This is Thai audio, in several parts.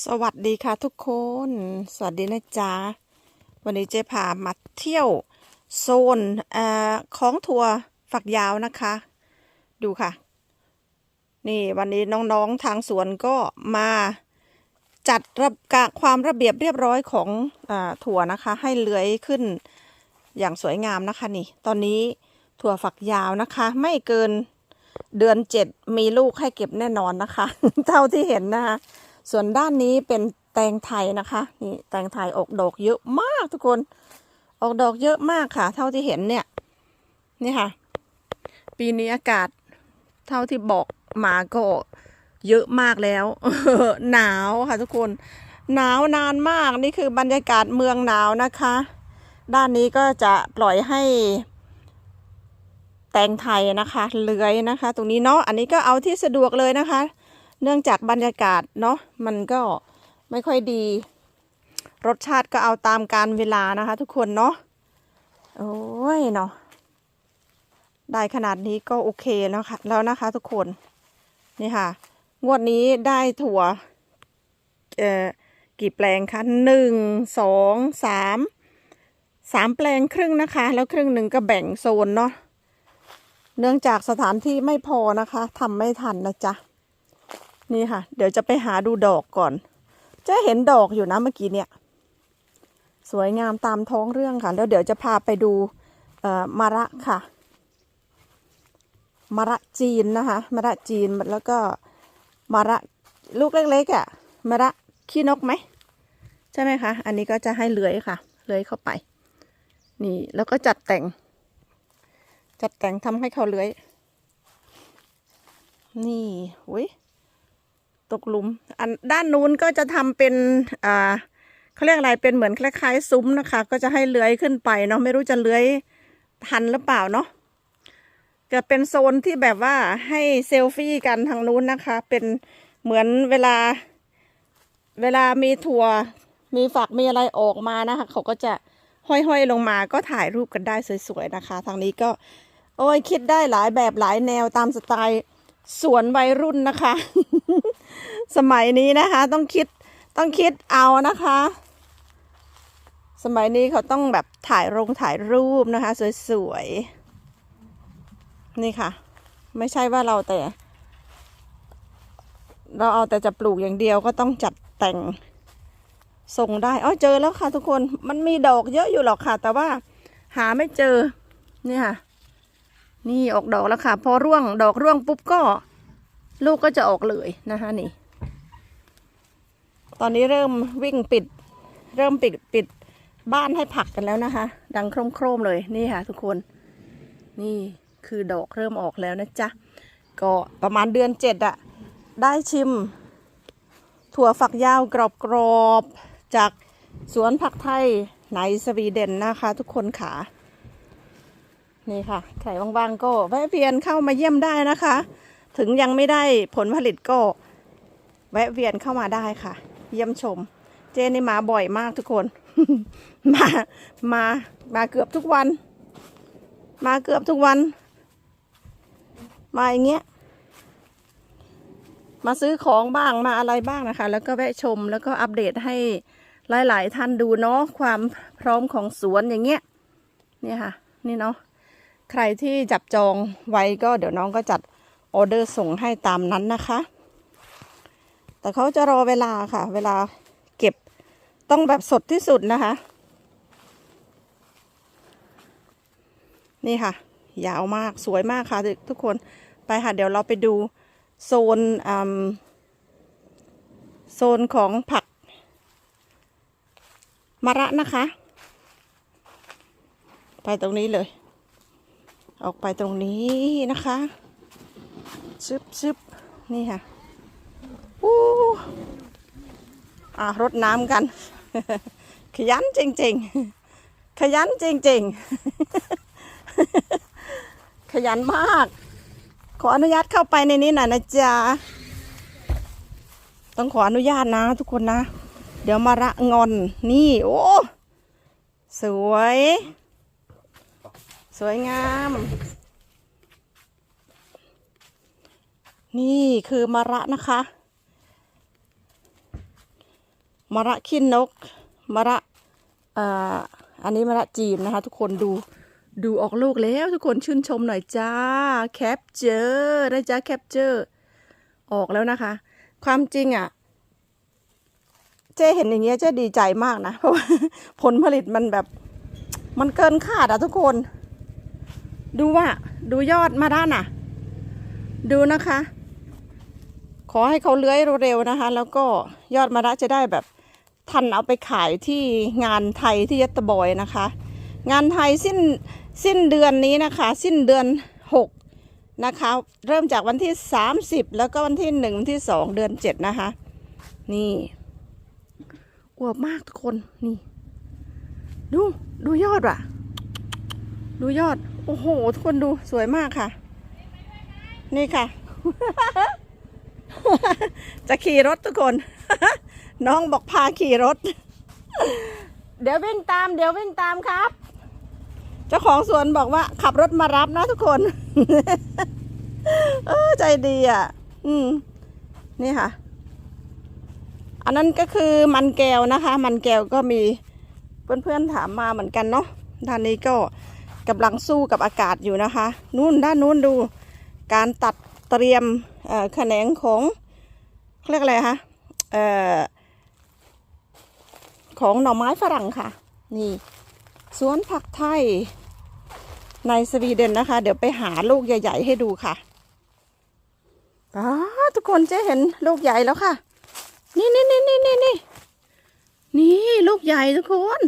สวัสดีค่ะทุกคน สวัสดีนะจ๊ะ วันนี้เจ๊พามาเที่ยวโซนเอ่อของทัวร์ฝักยาวนะคะ ดูค่ะ นี่วันนี้น้องๆทางสวนก็มาจัดระกะความระเบียบเรียบร้อยของอถั่วนะคะ ให้เลื้อยขึ้นอย่างสวยงามนะคะนี่ ตอนนี้ถั่วฝักยาวนะคะ ไม่เกินเดือนเจ็ดมีลูกให้เก็บแน่นอนนะคะ เท่าที่เห็นนะคะ ส่วนด้านนี้เป็นแตงไทยนะคะนี่แตงไทยออกดอกเยอะมากทุกคน ออกดอกเยอะมากค่ะ เท่าที่เห็นเนี่ยนี่ค่ะ ปีนี้อากาศ เท่าที่บอกมาก็เยอะมากแล้วหนาวค่ะทุกคน หนาวนานมากนี่คือบรรยากาศเมืองหนาวนะคะ ด้านนี้ก็จะปล่อยให้ แตงไทยนะคะ เลื้อยนะคะ ตรงนี้เนาะอันนี้ก็เอาที่สะดวกเลยนะคะ เนื่องจากบรรยากาศเนาะมันก็ไม่ค่อยดี รสชาติก็เอาตามการเวลานะคะ ทุกคนเนาะโอ้ยเนาะได้ขนาดนี้ก็โอเคแล้วค่ะแล้วนะคะ ทุกคนนี่ค่ะ งวดนี้ได้ถั่วเอ่อกี่แปลงคะหนึ่งสองสามสามแปลงครึ่งนะคะ แล้วครึ่งหนึ่งก็แบ่งโซนเนาะเนื่องจากสถานที่ไม่พอนะคะทำไม่ทันนะจ๊ะ นี่ค่ะ เดี๋ยวจะไปหาดูดอกก่อน จะเห็นดอกอยู่นะเมื่อกี้เนี่ย สวยงามตามท้องเรื่องค่ะ แล้วเดี๋ยวจะพาไปดูมะระค่ะมะระจีนนะคะมะระจีนแล้วก็มะระลูกเล็กๆอะ่ะมะระขี้นกไหมใช่ไหมคะ อันนี้ก็จะให้เลื้อยค่ะ เลื้อยเข้าไป นี่แล้วก็จัดแต่ง จัดแต่งทำให้เขาเลื้อย นี่อุ้ย ตกหลุม อันด้านนู้นก็จะทำเป็นอ่าเขาเรียกอะไรเป็นเหมือนคล้ายๆซุ้มนะคะ ก็จะให้เลื้อยขึ้นไปเนาะไม่รู้จะเลื้อยทันหรือเปล่าเนาะก็เป็นโซนที่แบบว่าให้เซลฟี่กันทางนู้นนะคะ เป็นเหมือนเวลา เวลามีทัวมีฝักมีอะไรออกมานะคะ เขาก็จะห้อยๆลงมาก็ถ่ายรูปกันได้สวยๆนะคะ ทางนี้ก็ โอ้ยคิดได้หลายแบบหลายแนวตามสไตล์สวนวัยรุ่นนะคะ สมัยนี้นะคะ ต้องคิดต้องคิดเอานะคะ สมัยนี้เขาต้องแบบถ่ายรงถ่ายรูปนะคะ สวยๆ นี่ค่ะ ไม่ใช่ว่าเราแต่ เราเอาแต่จะปลูกอย่างเดียวก็ต้องจัดแต่งส่งได้อ๋อเจอแล้วค่ะทุกคนมันมีดอกเยอะอยู่หรอกค่ะ แต่ว่าหาไม่เจอ นี่ค่ะ นี่ออกดอกแล้วค่ะ พอร่วงดอกร่วงปุ๊บก็ ลูกก็จะออกเลยนะคะนี่ ตอนนี้เริ่มวิ่งปิด เริ่มปิดปิดบ้านให้ผักกันแล้วนะคะ ดังโครมโครมๆเลยนี่ค่ะ ทุกคน นี่คือดอกเริ่มออกแล้วนะจ๊ะ ก็ประมาณเดือนเจ็ดอะได้ชิม ถั่วฝักยาวกรอบๆ จากสวนผักไทยในสวีเดนนะคะ ทุกคนค่ะนี่ค่ะ ใครว่างๆ ก็แวะเวียนเข้ามาเยี่ยมได้นะคะ ถึงยังไม่ได้ผลผลิตก็แวะเวียนเข้ามาได้ค่ะ เยี่ยมชม เจนี่มาบ่อยมากทุกคน มามามาเกือบทุกวัน มาเกือบทุกวัน มาอย่างเงี้ยมาซื้อของบ้างมาอะไรบ้างนะคะ แล้วก็แวะชมแล้วก็อัปเดตให้หลาย ๆ ท่านดูเนาะความพร้อมของสวนอย่างเงี้ยนี่ค่ะ นี่เนาะใครที่จับจองไว้ก็เดี๋ยวน้องก็จัด ออเดอร์ส่งให้ตามนั้นนะคะ แต่เขาจะรอเวลาค่ะ เวลาเก็บต้องแบบสดที่สุดนะคะ นี่ค่ะ ยาวมากสวยมากค่ะทุกคนไปค่ะ เดี๋ยวเราไปดูโซนโซนของผักมะระนะคะ ไปตรงนี้เลย ออกไปตรงนี้นะคะ ชึบชึบนี่ค่ะอู้อะรดน้ำกัน ขยันจริง ๆ ขยันจริง ๆ ขยันมาก ขออนุญาตเข้าไปในนี้หน่อยนะจ๊ะ ต้องขออนุญาตนะทุกคนนะ เดี๋ยวมาระงอน นี่ โอ้ สวย สวยงาม นี่คือมะระนะคะมะระขี้นกมะระอ่าอันนี้มะระจีนนะคะ ทุกคนดูดูออกลูกแล้วทุกคนชื่นชมหน่อยจ้าแคปเจอร์นะจ้าแคปเจอร์ออกแล้วนะคะ ความจริงอะ เจ๊เห็นอย่างเงี้ยเจ๊ดีใจมากนะเพราะว่าผลผลิตมันแบบ มันเกินคาดอะทุกคน ดูว่าดูยอดมาด้านน่ะ ดูนะคะ ขอให้เขาเลื้อยเร็วๆนะคะ แล้วก็ยอดมะระจะได้แบบทันเอาไปขายที่งานไทยที่ยัตเตอร์บอยนะคะ งานไทยสิ้นสิ้นเดือนนี้นะคะ สิ้นเดือนหกนะคะ เริ่มจากวันที่ 30 แล้วก็วันที่หนึ่งวันที่สองเดือนเจ็ดนะคะ นี่อวบมากทุกคนนี่ ดูดูยอดว่ะ ดูยอด โอ้โห ทุกคนดูสวยมากค่ะ นี่ค่ะ จะขี่รถทุกคน น้องบอกพาขี่รถ เดี๋ยววิ่งตาม เดี๋ยววิ่งตามครับ เจ้าของสวนบอกว่า ขับรถมารับนะทุกคน เออใจดีอะ อืม นี่ค่ะ อันนั้นก็คือมันแก้วนะคะ มันแก้วก็มีเพื่อนๆถามมาเหมือนกันเนาะด้านนี้ก็กำลังสู้กับอากาศอยู่นะคะ นู่นด้านนู้นดู การตัด เตรียมแขนงของเรียกอะไรคะออของหน่อไม้ฝรั่งค่ะ นี่ สวนผักไทยในสวีเดนนะคะ เดี๋ยวไปหาลูกใหญ่ ๆ ให้ดูค่ะอ้าทุกคนจะเห็นลูกใหญ่แล้วค่ะ นี่นี่นี่นี่นี่นี่นี่ลูกใหญ่ทุกคน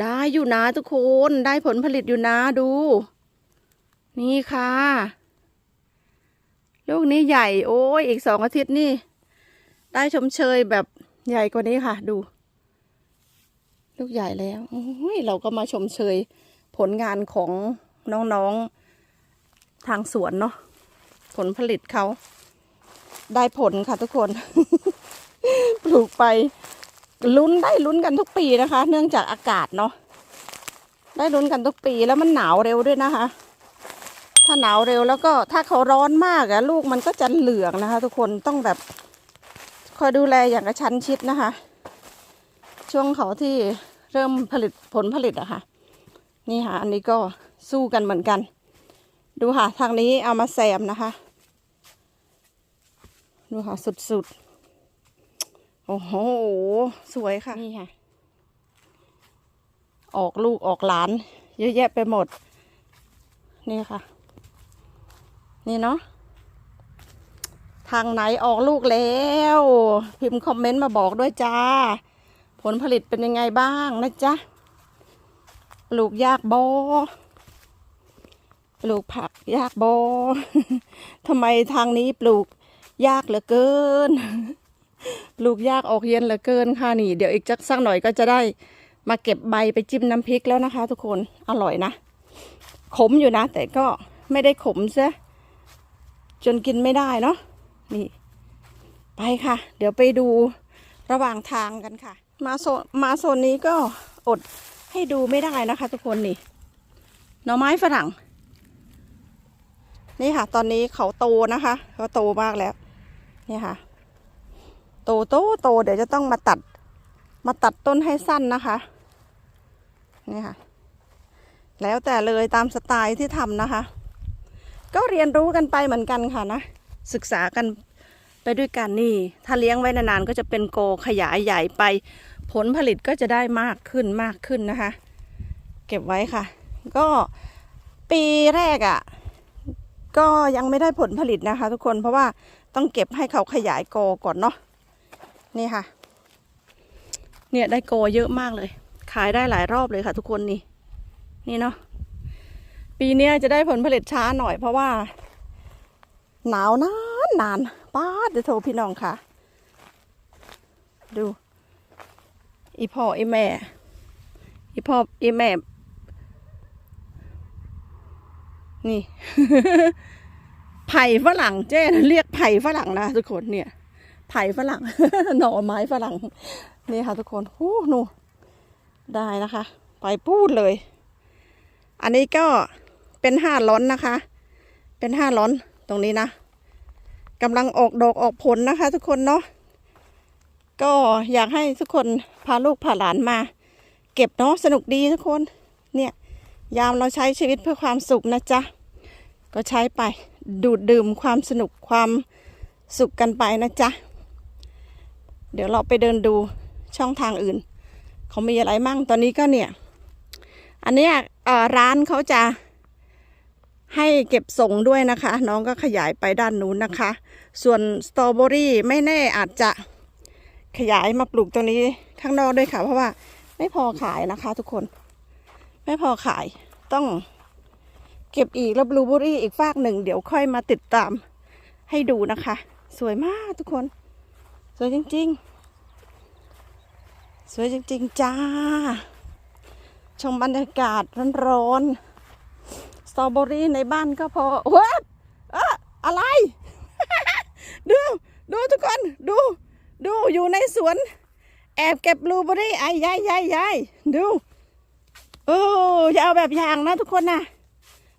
ได้อยู่นะทุกคน ได้ผลผลิตอยู่นะดู นี่ค่ะ ลูกนี้ใหญ่ โอ้ยอีกสองอาทิตย์นี่ ได้ชมเชยแบบใหญ่กว่านี้ค่ะ ดู ลูกใหญ่แล้วโอ้ยเราก็มาชมเชยผลงานของน้องๆทางสวนเนาะผลผลิตเขาได้ผลค่ะทุกคน ปลูกไปลุ้นได้ลุ้นกันทุกปีนะคะ เนื่องจากอากาศเนาะได้ลุ้นกันทุกปีแล้วมันหนาวเร็วด้วยนะคะ ถ้าหนาวเร็วแล้วก็ถ้าเขาร้อนมากอะลูกมันก็จะเหลืองนะคะ ทุกคนต้องแบบคอยดูแลอย่างกระชั้นชิดนะคะ ช่วงเขาที่เริ่มผลิตผลผลิตอะค่ะ นี่ค่ะ อันนี้ก็สู้กันเหมือนกัน ดูค่ะ ทางนี้เอามาแซมนะคะ ดูค่ะ สุดๆ โอ้โห สวยค่ะ นี่ค่ะ ออกลูกออกหลาน เยอะแยะไปหมด นี่ค่ะ นี่เนาะทางไหนออกลูกแล้ว พิมพ์คอมเมนต์มาบอกด้วยจ้า ผลผลิตเป็นยังไงบ้างนะจ๊ะปลูกยากบอปลูกผักยากบอทำไมทางนี้ปลูกยากเหลือเกิน ปลูกยากออกเย็นเหลือเกินค่ะนี่ เดี๋ยวอีกจักสักหน่อยก็จะได้มาเก็บใบไปจิ้มน้ำพริกแล้วนะคะ ทุกคนอร่อยนะ ขมอยู่นะ แต่ก็ไม่ได้ขมซะ จนกินไม่ได้เนาะนี่ ไปค่ะ เดี๋ยวไปดูระหว่างทางกันค่ะ มาโซนมาโซนนี้ก็อดให้ดูไม่ได้นะคะ ทุกคนนี่หน่อไม้ฝรั่ง นี่ค่ะ ตอนนี้เขาโตนะคะเขาโตมากแล้วนี่ค่ะ โตโตโตเดี๋ยวจะต้องมาตัด มาตัดต้นให้สั้นนะคะนี่ค่ะ แล้วแต่เลยตามสไตล์ที่ทำนะคะ ก็เรียนรู้กันไปเหมือนกันค่ะนะ ศึกษากันไปด้วยกันนี่ ถ้าเลี้ยงไว้นานๆก็จะเป็นโกขยายใหญ่ไป ผลผลิตก็จะได้มากขึ้นมากขึ้นนะคะ เก็บไว้ค่ะ ก็ปีแรกอะ่ะ ก็ยังไม่ได้ผลผลิตนะคะ ทุกคนเพราะว่าต้องเก็บให้เขาขยายโกก่อนเนาะนี่ค่ะ เนี่ยได้โกเยอะมากเลย ขายได้หลายรอบเลยค่ะ ทุกคนนี่ นี่เนาะ ปีนี้จะได้ผลผลิตช้าหน่อยเพราะว่า หนาวนานนานป้าดเดี๋ยวโทรพี่น้องค่ะ ดู อีพ่ออีแม่ อีพ่ออีแม่ นี่ ไผ่ฝรั่งเจ๊เรียกไผ่ฝรั่งนะทุกคนเนี่ย ไผ่ฝรั่ง หน่อไม้ฝรั่ง นี่ค่ะทุกคนโอ้หนูได้นะคะ ไปพูดเลย อันนี้ก็ เป็นห้าล้อนนะคะ เป็นห้าล้อนตรงนี้นะกำลังออกดอกออกผลนะคะ ทุกคนเนาะก็อยากให้ทุกคนพาลูกพาหลานมา เก็บเนาะสนุกดีทุกคนเนี่ยยามเราใช้ชีวิตเพื่อความสุขนะจ๊ะก็ใช้ไปดูดดื่มความสนุกความสุขกันไปนะจ๊ะเดี๋ยวเราไปเดินดูช่องทางอื่น เขามีอะไรมั่งตอนนี้ก็เนี่ย อันนี้เอ่อร้านเขาจะ ให้เก็บส่งด้วยนะคะ น้องก็ขยายไปด้านนู้นนะคะ ส่วนสตรอเบอรี่ไม่แน่อาจจะขยายมาปลูกตรงนี้ข้างนอกด้วยค่ะ เพราะว่าไม่พอขายนะคะทุกคน ไม่พอขายต้องเก็บอีกแล้วบลูเบอรี่อีกฟากหนึ่งเดี๋ยวค่อยมาติดตามให้ดูนะคะ สวยมากทุกคน สวยจริง ๆ สวยจริง ๆ จ้า ชมบรรยากาศร้อนๆ สตรอเบอรี่ในบ้านก็พอเฮ้ยเอะอะไร ดู ดูทุกคน ดู ดูอยู่ในสวน แอบเก็บบลูเบอรี่ไอ้ยายยายยายดูโอ้อย่าเอาแบบอย่างนะทุกคนนะ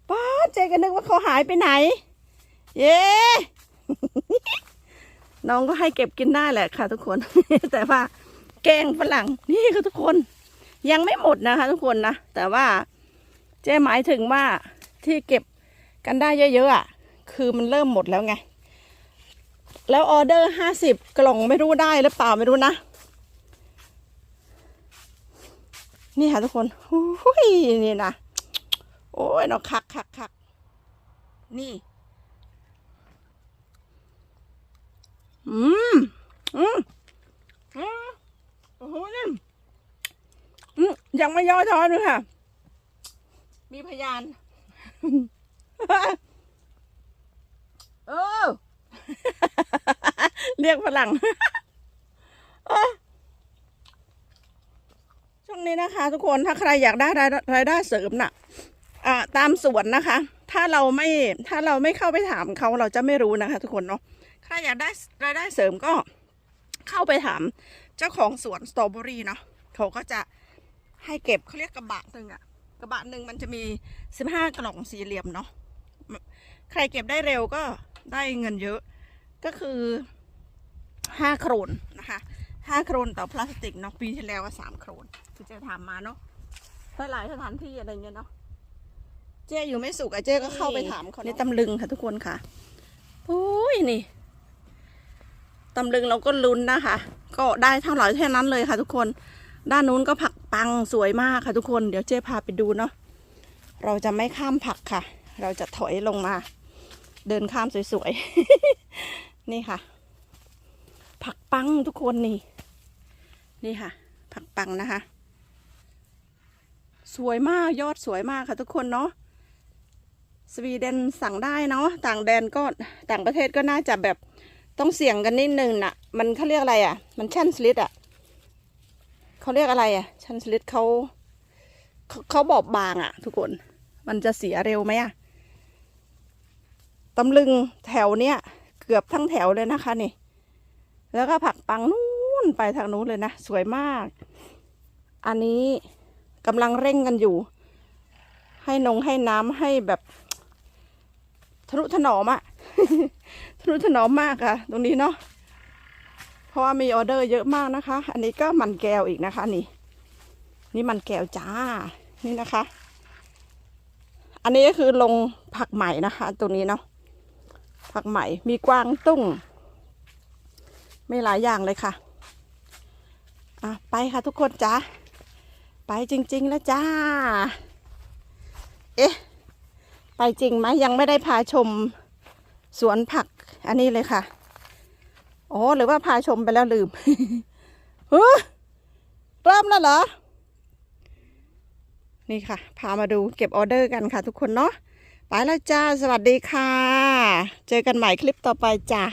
ป้าเจกันนึกว่าเขาหายไปไหน เย้น้องก็ให้เก็บกินได้แหละค่ะ ทุกคน แต่ว่าแกงฝรั่งนี่ค่ะทุกคน ยังไม่หมดนะคะ ทุกคนนะแต่ว่าเจ๊หมายถึงว่า ที่เก็บกันได้เยอะๆอะคือมันเริ่มหมดแล้วไง แล้วออเดอร์ห้าสิบกล่องไม่รู้ได้หรือเปล่าไม่รู้นะ นี่ค่ะทุกคนหุยนี่นะโอ้ยนาะคักคักคักนี่ อืม อืม อืมโอ้โหนี่อืมยังไม่ย่อท้อเลยค่ะ มีพยาน เออ เรียกฝรั่งช่วงนี้นะคะ ทุกคนถ้าใครอยากได้รายได้เสริมน่ะอ่าตามสวนนะคะ ถ้าเราไม่ถ้าเราไม่เข้าไปถามเขาเราจะไม่รู้นะคะ ทุกคนเนาะใครอยากได้รายได้เสริมก็เข้าไปถามเจ้าของสวนสตรอเบอรี่เนาะเขาก็จะให้เก็บเขาเรียกกระบะหนึ่งอะ กระบะหนึ่งมันจะมีสิบห้ากล่องสี่เหลี่ยมเนาะใครเก็บได้เร็วก็ได้เงินเยอะก็คือห้าโครนนะคะห้าโครนต่อพลาสติกเนาะปีที่แล้วก็สามโครนที่เจ๊ทำมาเนาะหลายสถานที่อะไรเงี้ยเนาะเจ๊อยู่ไม่สุขอะเจ๊ก็เข้าไปถามเขาในตำลึงค่ะทุกคนค่ะโอ้ยนี่ตำลึงเราก็ลุ้นนะคะ ก็ได้เท่าไหร่แค่นั้นเลยค่ะทุกคน ด้านนู้นก็ผัก ปังสวยมากค่ะทุกคนเดี๋ยวเจ๊พาไปดูเนาะเราจะไม่ข้ามผักค่ะ เราจะถอยลงมา เดินข้ามสวยๆ นี่ค่ะ ผักปังทุกคนนี่ นี่ค่ะ ผักปังนะคะ สวยมากยอดสวยมากค่ะทุกคนเนาะสวีเดนสั่งได้เนาะต่างแดนก็ต่างประเทศก็น่าจะแบบต้องเสี่ยงกันนิดนึงน่ะ มันเขาเรียกอะไรอะ มันชั่นสลิดอะ เขาเรียกอะไรอะ ชันสลิดเขาเขาเขาบอบบางอะ ทุกคน มันจะเสียเร็วไหมอะตำลึงแถวเนี้ยเกือบทั้งแถวเลยนะคะนี่ แล้วก็ผักปังนู่นไปทางนู้นเลยนะ สวยมาก อันนี้กำลังเร่งกันอยู่ ให้นงให้น้ำให้แบบทะนุถนอมอะทะนุถนอมมากค่ะตรงนี้เนาะ เพราะว่ามีออเดอร์เยอะมากนะคะ อันนี้ก็มันแก้วอีกนะคะ นี่ นี่มันแก้วจ้า นี่นะคะ อันนี้ก็คือลงผักใหม่นะคะ ตรงนี้เนาะ ผักใหม่ มีกวางตุ้ง ไม่หลายอย่างเลยค่ะ อะไปค่ะทุกคนจ้า ไปจริงๆแล้วจ้า เอ๊ะ ไปจริงไหมยังไม่ได้พาชมสวนผักอันนี้เลยค่ะ อ๋อหรือว่าพาชมไปแล้วลืมเฮ้ยเริ่มแล้วเหรอ นี่ค่ะ พามาดูเก็บออเดอร์กันค่ะทุกคนเนาะ ไปแล้วจ้า สวัสดีค่ะ เจอกันใหม่คลิปต่อไปจ้า